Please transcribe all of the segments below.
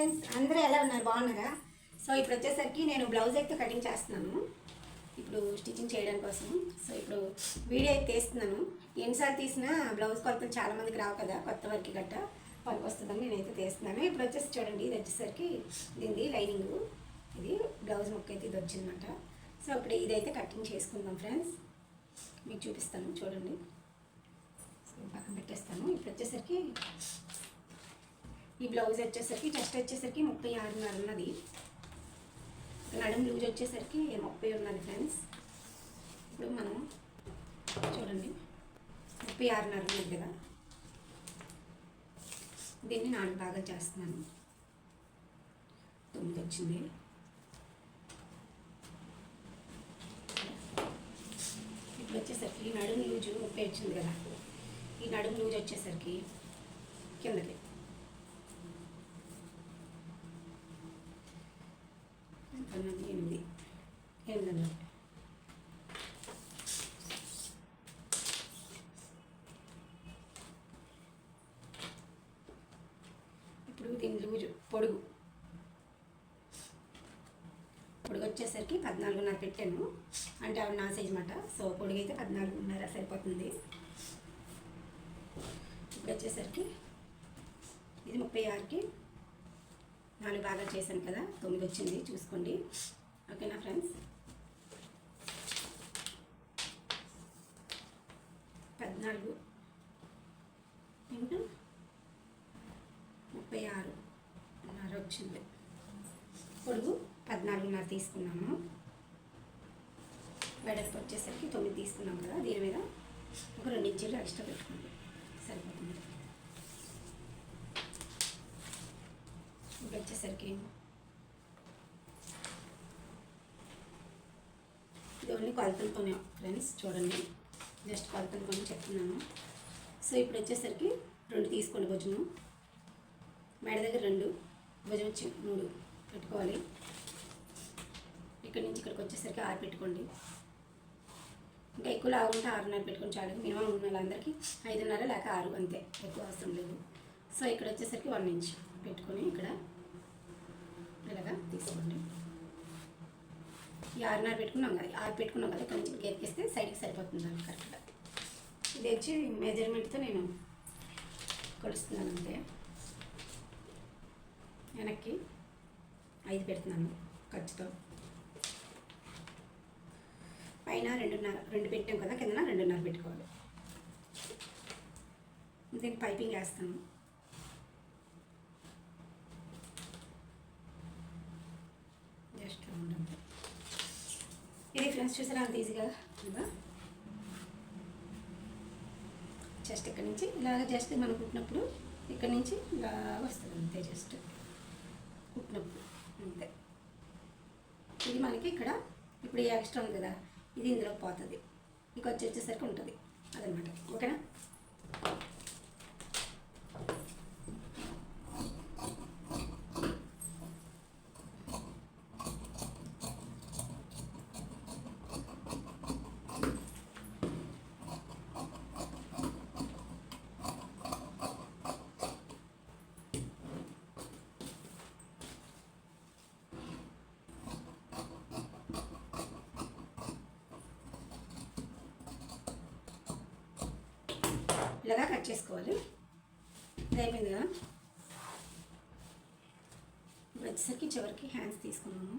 Friends అందరూ ఎలా ఉన్నారు? బాగున్నారా? సో ఇప్పుడు వచ్చేసరికి నేను బ్లౌజ్ అయితే కటింగ్ చేస్తున్నాను. ఇప్పుడు స్టిచ్చింగ్ చేయడం కోసం. సో ఇప్పుడు వీడియో అయితే తీస్తున్నాను. ఎన్నిసార్లు తీసినా బ్లౌజ్ కొలతలు చాలామందికి రావు కదా? కొత్త వరకు గట్ట పనికి వస్తుందని నేనైతే తీస్తున్నాను. ఇప్పుడు వచ్చేసి చూడండి ఇది వచ్చేసరికి దీనిది లైనింగ్ ఇది బ్లౌజ్ ముక్క అయితే ఇది వచ్చిందన్నమాట సో ఇప్పుడు ఇదైతే కటింగ్ చేసుకుందాం ఫ్రెండ్స్ మీకు చూపిస్తాను చూడండి. సో పక్కన పెట్టేస్తాను. ఇప్పుడు వచ్చేసరికి ఈ బ్లౌజ్ వచ్చేసరికి చెస్ట్ వచ్చేసరికి ముప్పై ఆరున్నర ఉన్నది. నడుము లూజ్ వచ్చేసరికి ముప్పై ఉన్నది ఫ్రెండ్స్ ఇప్పుడు మనం చూడండి. ముప్పై ఆరున్నర ఉన్నది కదా. దీన్ని నాలుగు బాగా చేస్తున్నాను. తొమ్మిది వచ్చింది. ఇప్పుడు వచ్చేసరికి ఈ నడుము లూజు ముప్పై వచ్చింది కదా. ఈ నడుము లూజ్ వచ్చేసరికి కిందకి పన్నెండు ఎనిమిది ఎనిమిది ఇప్పుడు దీని లూజు పొడుగు. పొడుగు వచ్చేసరికి పద్నాలుగున్నర పెట్టాను. అంటే అవి నా సైజ్ మాట. సో పొడుగు అయితే పద్నాలుగున్నర సరిపోతుంది. ఇప్పుడు వచ్చేసరికి ఇది ముప్పై ఆరుకి నాలుగు భాగాలు చేశాను కదా. తొమ్మిది వచ్చింది చూసుకోండి. ఓకేనా ఫ్రెండ్స్? పద్నాలుగు. ఇంటూ ముప్పై ఆరు. నర వచ్చింది. పొడుగు పద్నాలుగున్నర తీసుకున్నాము. వెడల్పు వచ్చేసరికి తొమ్మిది తీసుకున్నాం కదా దీని మీద ఒక రెండు ఇంచులు ఎక్స్ట్రా పెట్టుకోండి సరిపోతుంది. ఇప్పుడు వచ్చేసరికి ఇది ఓన్లీ కొలతలతోనే ఫ్రెండ్స్ చూడండి. జస్ట్ కొలతలతోనే చెప్తున్నాను. సో ఇప్పుడు వచ్చేసరికి రెండు తీసుకోండి భుజము. మెడ దగ్గర రెండు భుజం వచ్చి మూడు పెట్టుకోవాలి. ఇక్కడి నుంచి ఇక్కడికి వచ్చేసరికి ఆరు పెట్టుకోండి. ఇంకా ఎక్కువ లాగుంటే ఉంటే ఆరున్నర పెట్టుకొని చాలు. మినిమం ఉన్న వాళ్ళందరికీ ఐదున్నర లేక ఆరు అంతే. ఎక్కువ అవసరం లేదు. సో ఇక్కడ వచ్చేసరికి వన్ ఇంచ్ పెట్టుకొని ఇక్కడ ఇలాగా తీసుకోండి. ఈ ఆరున్నర పెట్టుకున్నాం కదా ఆరు పెట్టుకున్నాం కదా కొంచెం నుంచి సైడ్కి సరిపోతుంది దాన్ని కరెక్ట్గా. ఇది వచ్చి మెజర్మెంట్తో నేను కొలుస్తున్నాను అంతే. వెనక్కి ఐదు పెడుతున్నాను ఖర్చుతో. పైన రెండున్నర రెండు పెట్టాం కదా కిందన రెండున్నర పెట్టుకోవాలి. దీనికి పైపింగ్ వేస్తాను జస్ట్ రౌండ్ అంతే ఇది ఫ్రెండ్స్ చూసారా అంత ఈజీగా ఉందా జస్ట్ ఇక్కడ నుంచి ఇలాగ జస్ట్ మనం కుట్టినప్పుడు ఇక్కడ నుంచి ఇలా వస్తుంది అంతే జస్ట్ కుట్టినప్పుడు అంతే. ఇది మనకి ఇక్కడ ఇప్పుడు ఎక్స్ట్రా ఉంది కదా ఇది ఇందులో పోతుంది. ఇక వచ్చి వచ్చేసరికి ఉంటుంది. అదనమాట. ఓకేనా? ఇలాగా కట్ చేసుకోవాలి. ఇది అయిపోయింది కదా? ఇప్పుడు వచ్చేసరికి చివరికి హ్యాండ్స్ తీసుకున్నాము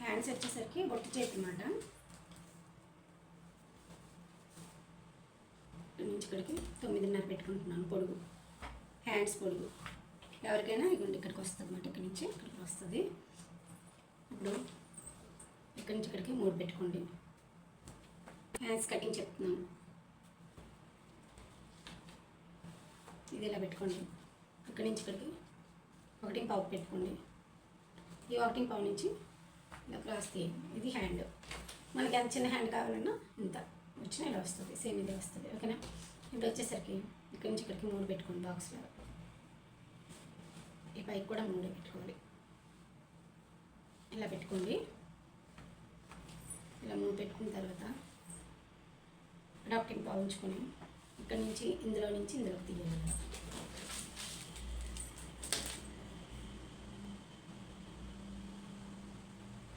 హ్యాండ్స్ వచ్చేసరికి బొట్టు చేతి అన్నమాట ఇక్కడి నుంచి ఇక్కడికి తొమ్మిదిన్నర పెట్టుకుంటున్నాను పొడుగు. హ్యాండ్స్ పొడుగు. ఎవరికైనా ఇక్కడికి వస్తుంది అన్నమాట ఇక్కడి నుంచి ఇక్కడికి వస్తుంది. ఇప్పుడు ఇక్కడి నుంచి ఇక్కడికి మూడు పెట్టుకోండి. హ్యాండ్స్ కటింగ్ చెప్తున్నాను. ఇది ఇలా పెట్టుకోండి. ఇక్కడి నుంచి ఇక్కడికి ఒకటి పావు పెట్టుకోండి. ఈ ఒకటి పావు నుంచి ఇలా క్రాస్ తీయండి. ఇది హ్యాండ్ మనకి ఎంత చిన్న హ్యాండ్ కావాలన్నా ఇంత. వచ్చినా ఇలా వస్తుంది. సేమ్ ఇదే వస్తుంది. ఓకేనా ఇప్పుడు వచ్చేసరికి ఇక్కడి నుంచి ఇక్కడికి మూడు పెట్టుకోండి బాక్స్లో ఈ పైకి కూడా మూడే పెట్టుకోండి. ఇలా పెట్టుకోండి. ఇలా మూడు పెట్టుకున్న తర్వాత ఇక్కడ ఒకటి ఇక్కడ నుంచి ఇందులో నుంచి ఇందులోకి తీయాలి.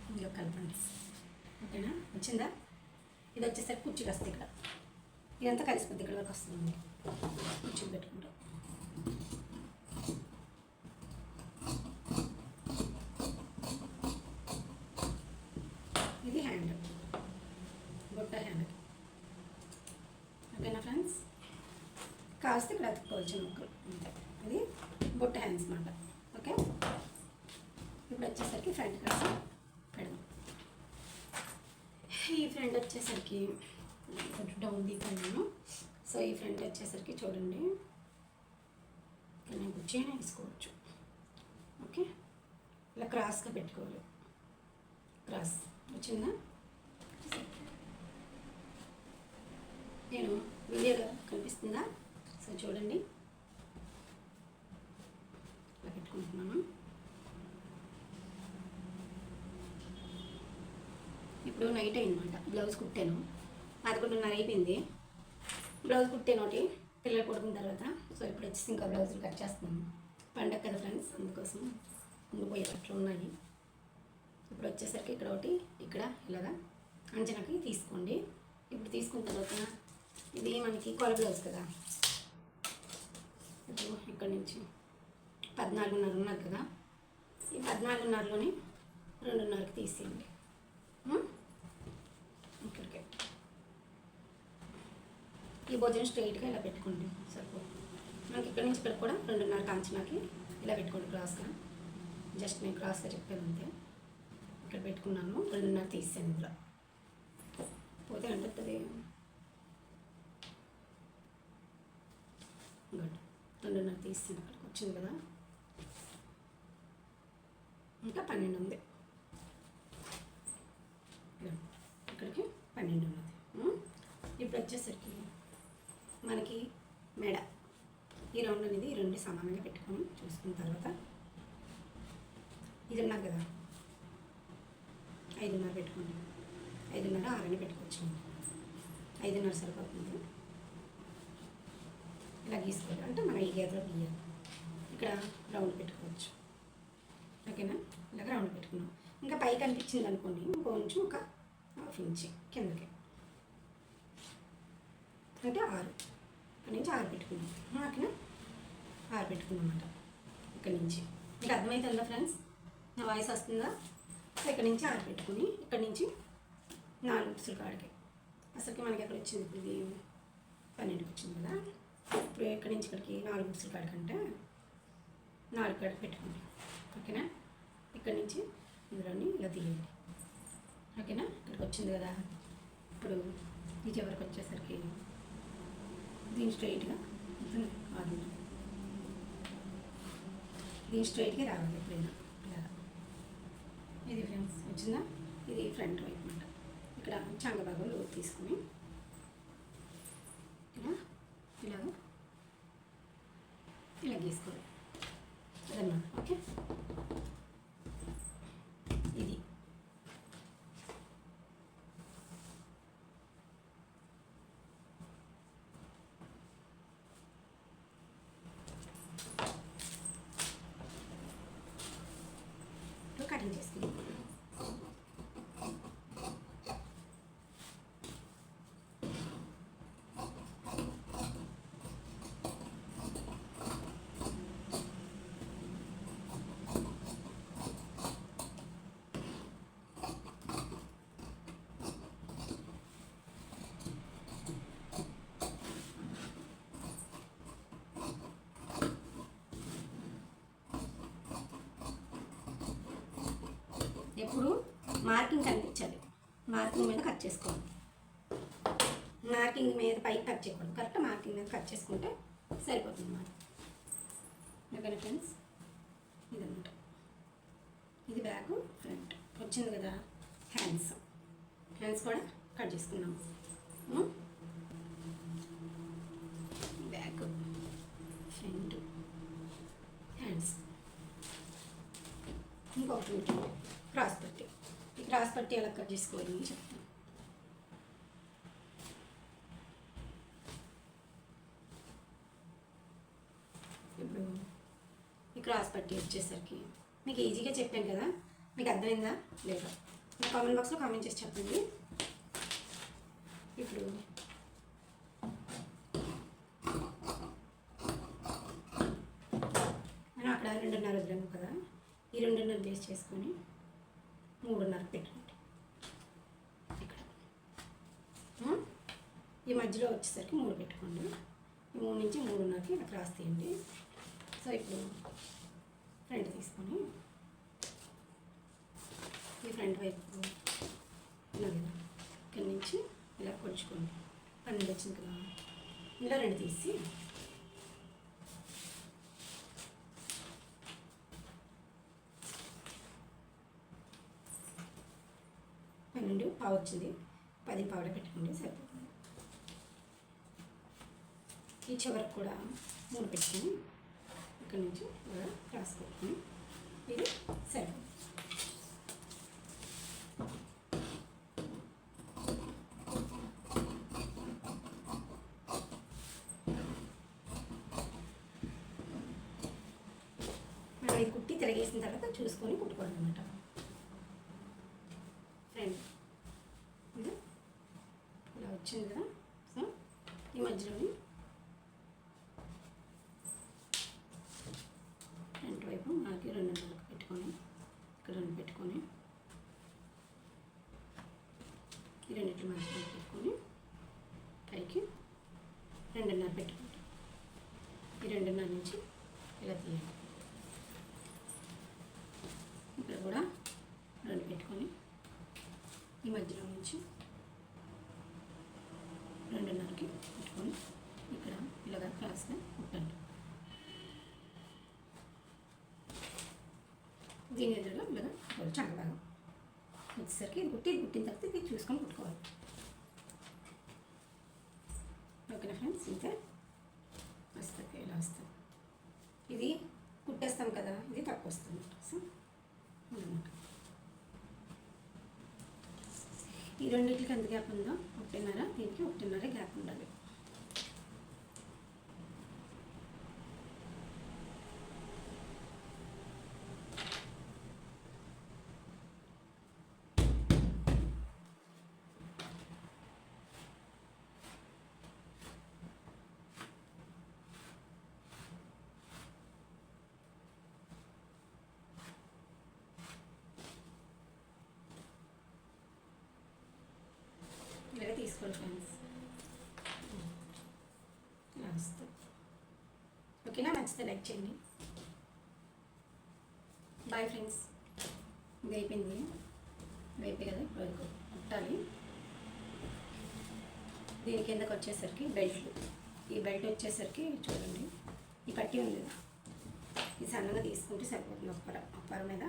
ఇందులో కలపండి. ఓకేనా? వచ్చిందా? ఇది వచ్చేసరికి కుర్చీకి వస్తుంది ఇక్కడ. ఇదంతా కలిసిపోద్ది ఇక్కడ వరకు వస్తుంది. కుర్చీకి పెట్టుకుంటాం ఇది హ్యాండ్ బొట్ట హ్యాండ్ ఓకేనా ఫ్రెండ్స్ కాస్త ఇక్కడ ముక్కలు ఇది బొట్ట హ్యాండ్స్ మాట. ఓకే? ఇప్పుడు వచ్చేసరికి ఫ్రంట్ కట్స్ పెడదాం. ఈ ఫ్రంట్ వచ్చేసరికి కొంచెం డౌన్ తీసాను. సో ఈ ఫ్రంట్ వచ్చేసరికి చూడండి. నేను కుర్చీనే వేసుకోవచ్చు. ఓకే? ఇలా క్రాస్గా పెట్టుకోవాలి. క్రాస్ వచ్చిందా? నేను వీడియోలో కనిపిస్తుందా? సో చూడండి. పెట్టుకుంటున్నాను ఇప్పుడు నైట్ అయిందన్నమాట. బ్లౌజ్ కుట్టాను. పదకొండున్నర అయిపోయింది. బ్లౌజ్ కుట్టాను ఒకటి పిల్లలు పడుకున్న తర్వాత. సో ఇప్పుడు వచ్చేసి ఇంకా బ్లౌజులు కట్ చేస్తున్నాను. పండగ కదా ఫ్రెండ్స్ అందుకోసం ఉండిపోయేటట్లు ఉన్నాయి. ఇప్పుడు వచ్చేసరికి ఇక్కడ ఒకటి ఇక్కడ ఇలాగా అంచనాకి తీసుకోండి. ఇప్పుడు తీసుకున్న తర్వాత ఇది మనకి కొల బ్లౌజ్ కదా. ఇప్పుడు ఇక్కడ నుంచి పద్నాలుగున్నర ఉన్నది కదా? ఈ పద్నాలుగున్నరలోని రెండున్నరకి తీసేయండి. ఇక్కడికి ఈ భోజనం స్ట్రైట్గా ఇలా పెట్టుకోండి. సరిపోతుంది మనకి ఇక్కడ నుంచి ఇక్కడ కూడా రెండున్నర కాంచనాకి ఇలా పెట్టుకోండి క్రాస్గా జస్ట్ నేను క్రాస్గా చెప్పాను అంతే. ఇక్కడ పెట్టుకున్నాను. రెండున్నర తీసాను ఇందులో. పోతే అంటుంది. గుడ్. రెండున్నర తీసాను అక్కడికి వచ్చింది కదా? ఇంకా పన్నెండు ఉంది. ఇక్కడికి పన్నెండు ఉన్నది ఇప్పుడు వచ్చేసరికి మనకి మెడ. ఈ రౌండ్ అనేది ఈ రెండు సమానంగా పెట్టుకొని చూసుకున్న తర్వాత ఇది ఉన్నా కదా. ఐదున్నర పెట్టుకోండి. ఐదున్నర ఆరని పెట్టుకోవచ్చు ఐదున్నర సరిపోతుంది. ఇలా గీసుకోవాలి. అంటే మనం ఈ గీతలో గీయాలి. ఇక్కడ రౌండ్ పెట్టుకోవచ్చు. ఓకేనా? ఇలాగ రౌండ్ పెట్టుకున్నాం. ఇంకా పైకి అనిపించింది అనుకోండి ఇంకొంచెం ఒక హాఫ్ ఇంచ్ కిందకి. అంటే ఆరు. ఇక్కడ నుంచి ఆరు పెట్టుకున్నాం. ఓకేనా ఆరు పెట్టుకున్నాం అన్నమాట. ఇక్కడ నుంచి. మీకు అర్థమవుతుందా ఫ్రెండ్స్ నా వాయిస్ వస్తుందా? సో ఇక్కడ నుంచి ఆరు పెట్టుకుని ఇక్కడ నుంచి నాలుగు ఉసురు కాడికి. అసలుకి మనకి ఎక్కడ వచ్చింది ఇప్పుడు ఇది? పన్నెండుకి వచ్చింది కదా. ఇప్పుడు ఇక్కడి నుంచి ఇక్కడికి నాలుగు ఉసురు కాడికంటే నాలుగు కాడికి పెట్టుకోండి ఓకేనా? ఇక్కడి నుంచి ఇందులోని ఇలా తీయండి. ఓకేనా? ఇక్కడికి వచ్చింది కదా. ఇప్పుడు ఈ చివరికి వచ్చేసరికి దీని స్ట్రైట్గా అది దీని స్ట్రైట్గా రావాలి ఎప్పుడైనా. ఇలా. ఇది ఫ్రెండ్స్ వచ్చిందా? ఇది ఫ్రంట్ వైపు అనమాట ఇక్కడ చంగ భాగం లోతు తీసుకొని ఇలా ఇలాగ ఇలా గీసుకోవాలి. అదన్నమాట. ఓకే ఇది ఇప్పుడు కటింగ్ చేసుకుందాం ఇప్పుడు మార్కింగ్ కనిపించాలి. మార్కింగ్ మీద కట్ చేసుకోవాలి. మార్కింగ్ మీద పైకి కట్ చేయకూడదు కరెక్ట్ మార్కింగ్ మీద కట్ చేసుకుంటే సరిపోతుంది అన్నమాట. ఓకేనా ఫ్రెండ్స్ ఇదన్నమాట. ఇది బ్యాక్ ఫ్రంట్. వచ్చింది కదా హ్యాండ్స్. హ్యాండ్స్ కూడా కట్ చేసుకున్నాం బ్యాక్ ఫ్రంట్. హ్యాండ్స్ ఇంకొకటి ఉంటుంది. క్రాస్ పట్టి ఈ క్రాస్ పట్టి ఎలా కట్ చేసుకోవాలి చెప్తాను ఇప్పుడు ఈ క్రాస్ పట్టి వచ్చేసరికి మీకు ఈజీగా చెప్పాను కదా మీకు అర్థమైందా లేదా? మీ కామెంట్ బాక్స్లో కామెంట్ చేసి చెప్పండి. ఇప్పుడు అక్కడ రెండున్నర వదిలేము కదా ఈ రెండున్నర బేస్ చేసుకొని మూడున్నర పెట్టుకోండి ఇక్కడ. ఈ మధ్యలో వచ్చేసరికి మూడు పెట్టుకోండి. ఈ మూడు నుంచి మూడున్నరకి ఇలా క్రాస్ తీయండి. సో ఇప్పుడు ఫ్రంట్ తీసుకొని ఈ ఫ్రంట్ వైపు ఇలా ఇక్కడి నుంచి ఇలా కొలుచుకోండి. పన్నెండు వచ్చింది కదా. ఇలా రెండు తీసి పన్నెండు పావు వచ్చింది పది పావులు పెట్టుకోండి సరిపోతుంది. ఈ చివరికి కూడా మూడు పెట్టుకుని ఇక్కడ నుంచి ఇలా క్రాస్ ఇది సరిపోతుంది. మనం కుట్టి తిరగేసిన తర్వాత చూసుకొని కుట్టుకోవాలన్నమాట అనమాట ఫ్రెండ్ ఇది ఇలా వచ్చింది కదా సో ఈ మధ్యలోని ఫ్రంట్ వైపు మనకి రెండు నెలలకు పెట్టుకొని ఇక్కడ రెండు పెట్టుకొని కొంచెం రెండిట్ల పెట్టుకొని పైకి రెండున్నర పెట్టుకుంటాం. ఈ రెండున్నర నుంచి ఇలా తీయండి ఇక్కడ కూడా రెండు పెట్టుకొని ఈ మధ్యలో నుంచి రెండున్నరకి పెట్టుకొని ఇక్కడ ఇలాగ క్లాస్గా కుట్టండి. దీని ఎదురుగా ఇలాగ చక్కగా వచ్చేసరికి ఇది కుట్టి కుట్టిన తర్వాత ఇది చూసుకొని కుట్టుకోవాలి. ఓకేనా ఫ్రెండ్స్? ఇంతే? వస్తుంది ఇలా వస్తుంది. ఇది కుట్టేస్తాం కదా ఇది తక్కువ వస్తుంది. సో అన్నమాట ఈ రెండింటికి ఎంత గ్యాప్ ఉందో ఒకటిన్నర దీనికి ఒకటిన్నర గ్యాప్ ఉండాలి ఇలాగే తీసుకోండి ఫ్రెండ్స్ ఇలా వస్తుంది ఓకేనా నచ్చితే లైక్ చేయండి. బాయ్ ఫ్రెండ్స్ వేపింది అయిపోయింది కదా ఇప్పుడు కుట్టాలి. దీని కిందకి వచ్చేసరికి బెల్ట్ ఈ బెల్ట్ వచ్చేసరికి చూడండి ఈ పట్టి ఉంది కదా. ఈ సన్నగా తీసుకుంటే సరిపోతుంది ఒక పర మీద.